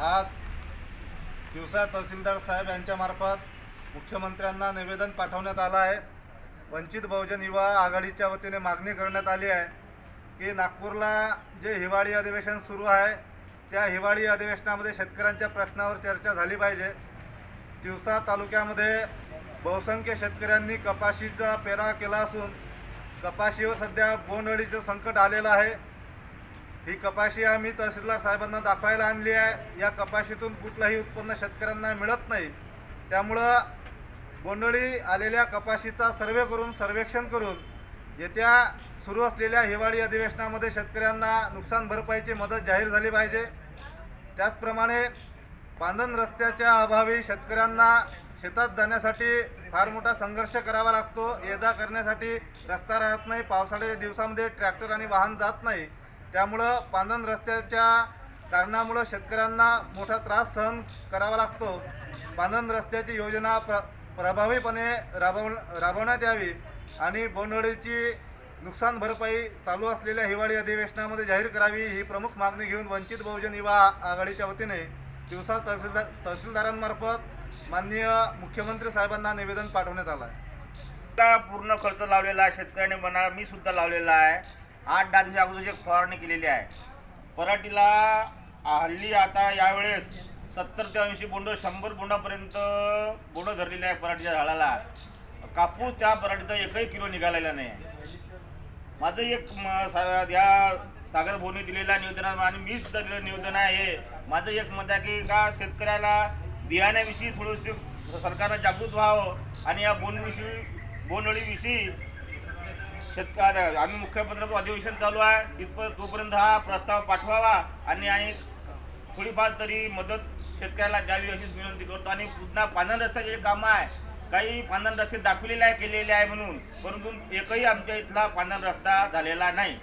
आज दिवसा तहसीलदार साहेब यांच्यामार्फत मुख्यमंत्र्यांना निवेदन पाठवण्यात आलं आहे. वंचित बहुजन युवा आघाडीच्या वतीने मागणी करण्यात आली आहे की नागपूरला जे हिवाळी अधिवेशन सुरू आहे त्या हिवाळी अधिवेशनामध्ये शेतकऱ्यांच्या प्रश्नावर चर्चा झाली पाहिजे. दिवसा तालुक्यामध्ये बहुसंख्य शेतकऱ्यांनी कपाशीचा पेरा केला असून कपाशीवर सध्या बोंडअळीचं संकट आलेलं आहे. ही कपाशी आम्ही तहसीलदार साहेबांना दाखवायला आणली आहे. या कपाशीतून कुठलंही उत्पन्न शेतकऱ्यांना मिळत नाही. त्यामुळं बोंडळी आलेल्या कपाशीचा सर्वे करून सर्वेक्षण करून येत्या सुरू असलेल्या हिवाळी अधिवेशनामध्ये शेतकऱ्यांना नुकसान भरपाईची मदत जाहीर झाली पाहिजे. त्याचप्रमाणे बांधण रस्त्याच्या अभावी शेतकऱ्यांना शेतात जाण्यासाठी फार मोठा संघर्ष करावा लागतो. ये करण्यासाठी रस्ता राहत नाही. पावसाळ्याच्या दिवसामध्ये ट्रॅक्टर आणि वाहन जात नाही. त्यामुळं बांधण रस्त्याच्या कारणामुळं शेतकऱ्यांना मोठा त्रास सहन करावा लागतो. बांधण रस्त्याची योजना प्र प्रभावीपणे राबव राबवण्यात यावी आणि बोंडअळीची नुकसान भरपाई चालू असलेल्या हिवाळी अधिवेशनामध्ये जाहीर करावी ही प्रमुख मागणी घेऊन वंचित बहुजन युवा आघाडीच्या वतीने दिवसा तहसीलदार तहसीलदारांमार्फत माननीय मुख्यमंत्री साहेबांना निवेदन पाठवण्यात आलं आहे पूर्ण खर्च लावलेला आहे शेतकऱ्याने म्हणा मी सुद्धा लावलेला आहे. आठ दहा दिवशी अगोदर एक फवारणी केलेली आहे. पराठीला हल्ली आता यावेळेस सत्तर ते ऐंशी बोंड शंभर बोंडापर्यंत बोंड धरलेले आहे पराठीच्या झाडाला. कापूस त्या पराठीचा एकही किलो निघालेला नाही. माझं एक म- सा- या सागर भोवनी दिलेल्या निवेदन आणि मी सुद्धा दिलेलं निवेदन आहे. माझं एक मत आहे की का शेतकऱ्याला बियाण्याविषयी थोडंसं सरकारनं जागृत व्हावं आणि या बोंडविषयी बोंडअळीविषयी शेतकऱ्या आम्ही मुख्यमंत्र्याचं अधिवेशन चालू आहे. तिथपर्यंत तोपर्यंत हा प्रस्ताव पाठवावा आणि आणि थोडीफार तरी मदत शेतकऱ्याला द्यावी अशीच विनंती करतो. आणि पुन्हा पानन रस्त्याचे जे कामं आहे काही पानन रस्ते दाखवलेले आहे केलेले आहे म्हणून परंतु एकही आमच्या इथला पानन रस्ता झालेला नाही.